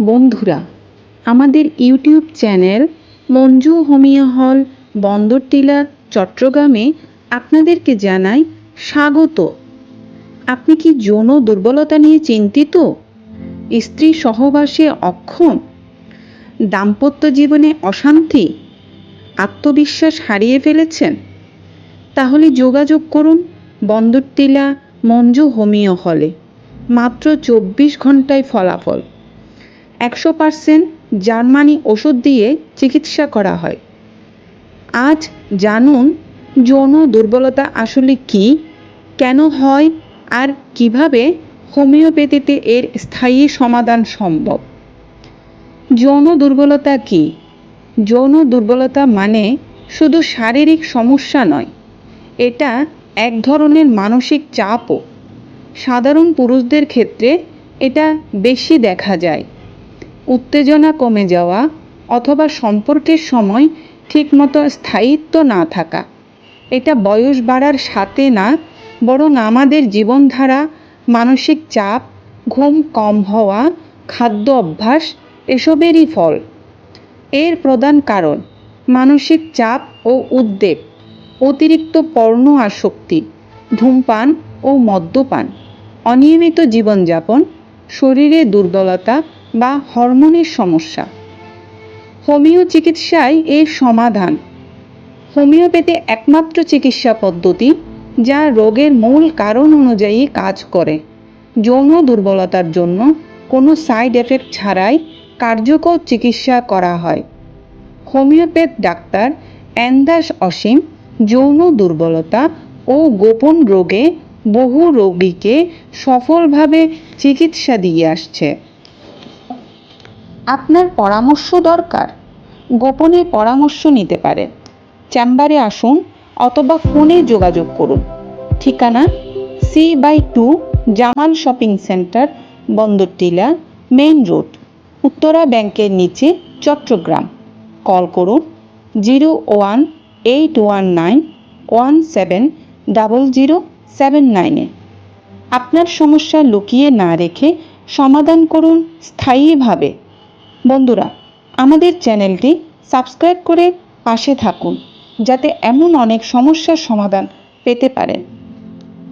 বন্ধুরা, আমাদের YouTube channel Manju homeo হল বন্দরটিলা চট্টগ্রামে আপনাদেরকে জানাই স্বাগত। আপনি কি যৌন দুর্বলতা নিয়ে চিন্তিত? স্ত্রী সহবাসে অক্ষম? দাম্পত্য জীবনে অশান্তি? আত্মবিশ্বাস হারিয়ে ফেলেছেন? তাহলে যোগাযোগ করুন বন্দরটিলা মঞ্জু হোমিও হলে। মাত্র চব্বিশ ঘন্টায় ফলাফল। একশো পার্সেন্ট জার্মানি ওষুধ দিয়ে চিকিৎসা করা হয়। আজ জানুন, যৌন দুর্বলতা আসলে কি, কেন হয়, আর কীভাবে হোমিওপ্যাথিতে এর স্থায়ী সমাধান সম্ভব? যৌন দুর্বলতা কি? যৌন দুর্বলতা মানে শুধু শারীরিক সমস্যা নয়, এটা এক ধরনের মানসিক চাপও। সাধারণ পুরুষদের ক্ষেত্রে এটা বেশি দেখা যায়। উত্তেজনা কমে যাওয়া অথবা সম্পর্কের সময় ঠিকমতো স্থায়িত্ব না থাকা। এটা বয়স বাড়ার সাথে না, বরং আমাদের জীবনধারা, মানসিক চাপ, ঘুম কম হওয়া, খাদ্য অভ্যাস এসবেরই ফল। এর প্রধান কারণ মানসিক চাপ ও উদ্বেগ, অতিরিক্ত পর্ণ আসক্তি, ধূমপান ও মদ্যপান, অনিয়মিত জীবনযাপন, শরীরে দুর্বলতা বা হরমোনের সমস্যা। হোমিও চিকিৎসায় এর সমাধান। হোমিওপ্যাথি একমাত্র চিকিৎসা পদ্ধতি যা রোগের মূল কারণ অনুযায়ী কাজ করে। যৌন দুর্বলতার জন্য কোনো সাইড এফেক্ট ছাড়াই কার্যকর চিকিৎসা করা হয়। হোমিওপ্যাথ ডাক্তার অ্যান্দাস অসীম যৌন দুর্বলতা ও গোপন রোগে বহু রোগীকে সফলভাবে চিকিৎসা দিয়ে আসছে। আপনার পরামর্শ দরকার। গোপনে পরামর্শ নিতে পারেন। চেম্বারে আসুন অথবা ফোনে যোগাযোগ করুন। ঠিকানা C by two Jamal shopping centre, Bandartila, main road, Uttara ব্যাংকের নিচে চট্টগ্রাম। কল করুন zero one eight one nine one seven double zero seven নাইনে আপনার সমস্যা লুকিয়ে না রেখে সমাধান করুন স্থায়ীভাবে। বন্ধুরা আমাদের চ্যানেলটি সাবস্ক্রাইব করে পাশে থাকুন যাতে এমন অনেক সমস্যার সমাধান পেতে পারেন।